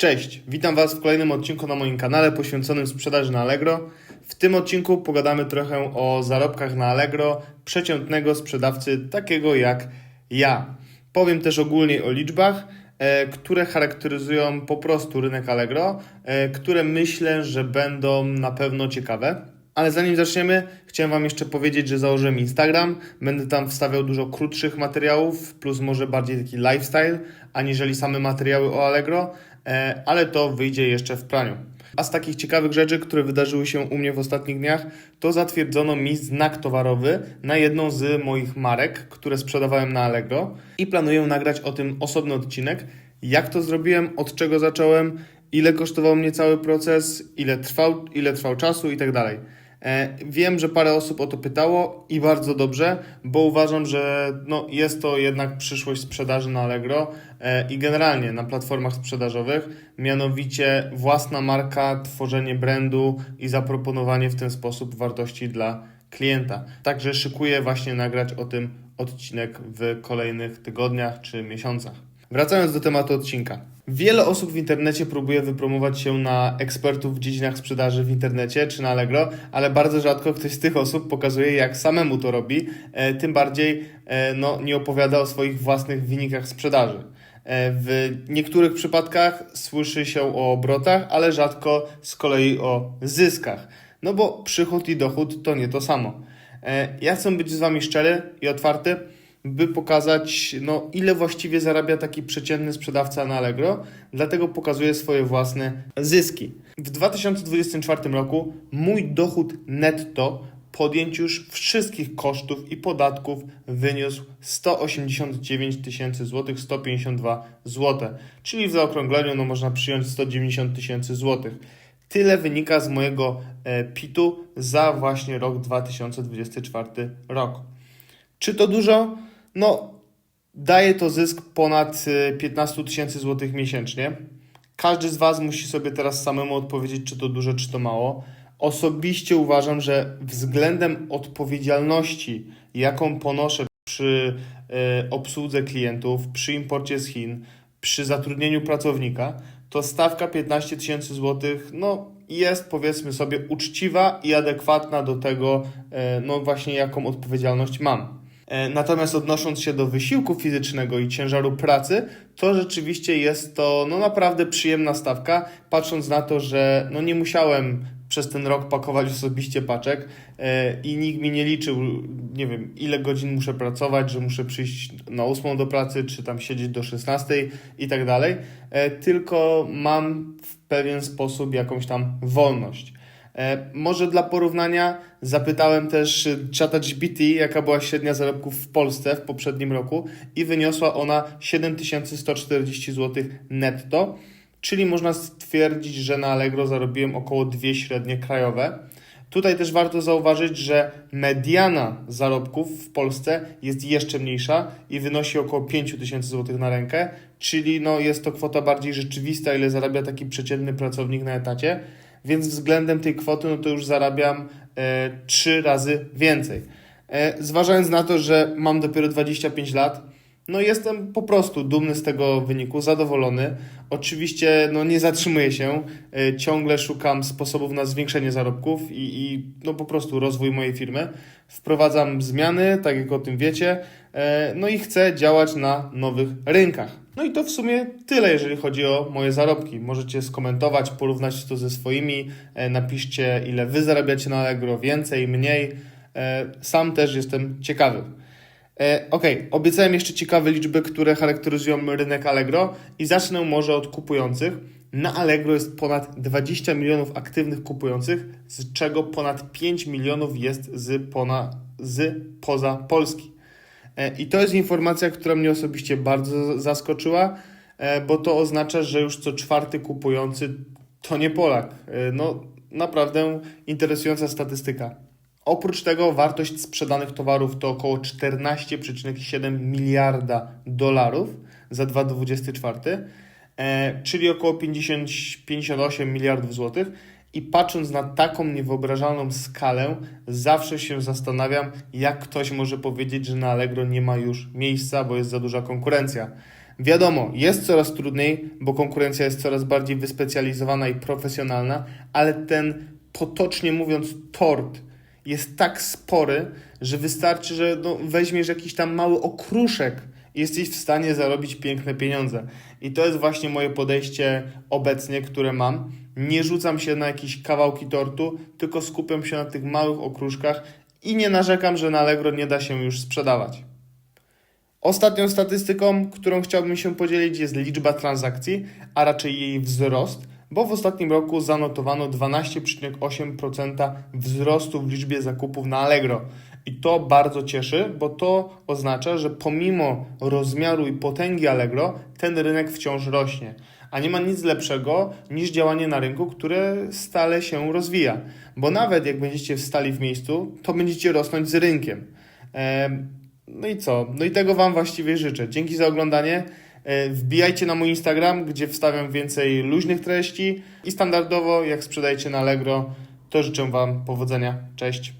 Cześć, witam Was w kolejnym odcinku na moim kanale poświęconym sprzedaży na Allegro. W tym odcinku pogadamy trochę o zarobkach na Allegro przeciętnego sprzedawcy takiego jak ja. Powiem też ogólnie o liczbach, e, które charakteryzują po prostu rynek Allegro, e, które myślę, że będą na pewno ciekawe. Ale zanim zaczniemy, chciałem Wam jeszcze powiedzieć, że założyłem Instagram. Będę tam wstawiał dużo krótszych materiałów, plus może bardziej taki lifestyle, aniżeli same materiały o Allegro, ale to wyjdzie jeszcze w praniu. A z takich ciekawych rzeczy, które wydarzyły się u mnie w ostatnich dniach, to zatwierdzono mi znak towarowy na jedną z moich marek, które sprzedawałem na Allegro i planuję nagrać o tym osobny odcinek. Jak to zrobiłem, od czego zacząłem, ile kosztował mnie cały proces, ile trwał, ile trwał czasu i tak dalej. E, Wiem, że parę osób o to pytało i bardzo dobrze, bo uważam, że no, jest to jednak przyszłość sprzedaży na Allegro e, i generalnie na platformach sprzedażowych, mianowicie własna marka, tworzenie brandu i zaproponowanie w ten sposób wartości dla klienta. Także szykuję właśnie nagrać o tym odcinek w kolejnych tygodniach czy miesiącach. Wracając do tematu odcinka. Wiele osób w internecie próbuje wypromować się na ekspertów w dziedzinach sprzedaży w internecie czy na Allegro, ale bardzo rzadko ktoś z tych osób pokazuje, jak samemu to robi, e, tym bardziej e, no, nie opowiada o swoich własnych wynikach sprzedaży. E, W niektórych przypadkach słyszy się o obrotach, ale rzadko z kolei o zyskach. No bo przychód i dochód to nie to samo. Ja chcę być z Wami szczery i otwarty, by pokazać, no, ile właściwie zarabia taki przeciętny sprzedawca na Allegro, dlatego pokazuję swoje własne zyski. W 2024 roku mój dochód netto podjęć już wszystkich kosztów i podatków wyniósł 189 tysięcy złotych, 152 złote, czyli w zaokrągleniu no, można przyjąć 190 tysięcy złotych. Tyle wynika z mojego e, PIT-u za właśnie rok 2024 rok. Czy to dużo? No, daje to zysk ponad y, 15 tysięcy złotych miesięcznie. Każdy z Was musi sobie teraz samemu odpowiedzieć, czy to dużo, czy to mało. Osobiście uważam, że względem odpowiedzialności, jaką ponoszę przy y, obsłudze klientów, przy imporcie z Chin, przy zatrudnieniu pracownika, to stawka 15 tysięcy złotych, no jest powiedzmy sobie uczciwa i adekwatna do tego, y, no właśnie jaką odpowiedzialność mam. E, Natomiast odnosząc się do wysiłku fizycznego i ciężaru pracy, to rzeczywiście jest to no naprawdę przyjemna stawka, patrząc na to, że no nie musiałem przez ten rok pakować osobiście paczek e, i nikt mi nie liczył, nie wiem, ile godzin muszę pracować, że muszę przyjść na 8 do pracy, czy tam siedzieć do 16 i tak dalej, e, tylko mam w pewien sposób jakąś tam wolność. E, Może dla porównania zapytałem też y, czata GPT, jaka była średnia zarobków w Polsce w poprzednim roku i wyniosła ona 7140 zł netto, czyli można stwierdzić, że na Allegro zarobiłem około dwie średnie krajowe. Tutaj też warto zauważyć, że mediana zarobków w Polsce jest jeszcze mniejsza i wynosi około 5000 zł na rękę, czyli no jest to kwota bardziej rzeczywista, ile zarabia taki przeciętny pracownik na etacie więc względem tej kwoty, no to już zarabiam e, trzy razy więcej. E, zważając na to, że mam dopiero 25 lat, no jestem po prostu dumny z tego wyniku, zadowolony. Oczywiście no nie zatrzymuję się, e, ciągle szukam sposobów na zwiększenie zarobków i, i no po prostu rozwój mojej firmy. Wprowadzam zmiany, tak jak o tym wiecie, no i chcę działać na nowych rynkach. No i to w sumie tyle, jeżeli chodzi o moje zarobki. Możecie skomentować, porównać to ze swoimi, e, napiszcie ile wy zarabiacie na Allegro, więcej, mniej. E, Sam też jestem ciekawy. E, Ok, obiecałem jeszcze ciekawe liczby, które charakteryzują rynek Allegro i zacznę może od kupujących. Na Allegro jest ponad 20 milionów aktywnych kupujących, z czego ponad 5 milionów jest z, pona, z poza Polski. E, I to jest informacja, która mnie osobiście bardzo zaskoczyła, e, bo to oznacza, że już co czwarty kupujący to nie Polak. E, No, naprawdę interesująca statystyka. Oprócz tego wartość sprzedanych towarów to około 14,7 miliarda dolarów za 2024, e, czyli około 50, 58 miliardów złotych. I patrząc na taką niewyobrażalną skalę, zawsze się zastanawiam, jak ktoś może powiedzieć, że na Allegro nie ma już miejsca, bo jest za duża konkurencja. Wiadomo, jest coraz trudniej, bo konkurencja jest coraz bardziej wyspecjalizowana i profesjonalna, ale ten potocznie mówiąc tort jest tak spory, że wystarczy, że no, weźmiesz jakiś tam mały okruszek jesteś w stanie zarobić piękne pieniądze. I to jest właśnie moje podejście obecnie, które mam. Nie rzucam się na jakieś kawałki tortu, tylko skupiam się na tych małych okruszkach i nie narzekam, że na Allegro nie da się już sprzedawać. Ostatnią statystyką, którą chciałbym się podzielić, jest liczba transakcji, a raczej jej wzrost, bo w ostatnim roku zanotowano 12,8% wzrostu w liczbie zakupów na Allegro. I to bardzo cieszy, bo to oznacza, że pomimo rozmiaru i potęgi Allegro, ten rynek wciąż rośnie. A nie ma nic lepszego niż działanie na rynku, które stale się rozwija. Bo nawet jak będziecie stali w miejscu, to będziecie rosnąć z rynkiem. Em, no i co? No i tego Wam właściwie życzę. Dzięki za oglądanie. E, Wbijajcie na mój Instagram, gdzie wstawiam więcej luźnych treści i standardowo, jak sprzedajecie na Allegro, to życzę Wam powodzenia. Cześć.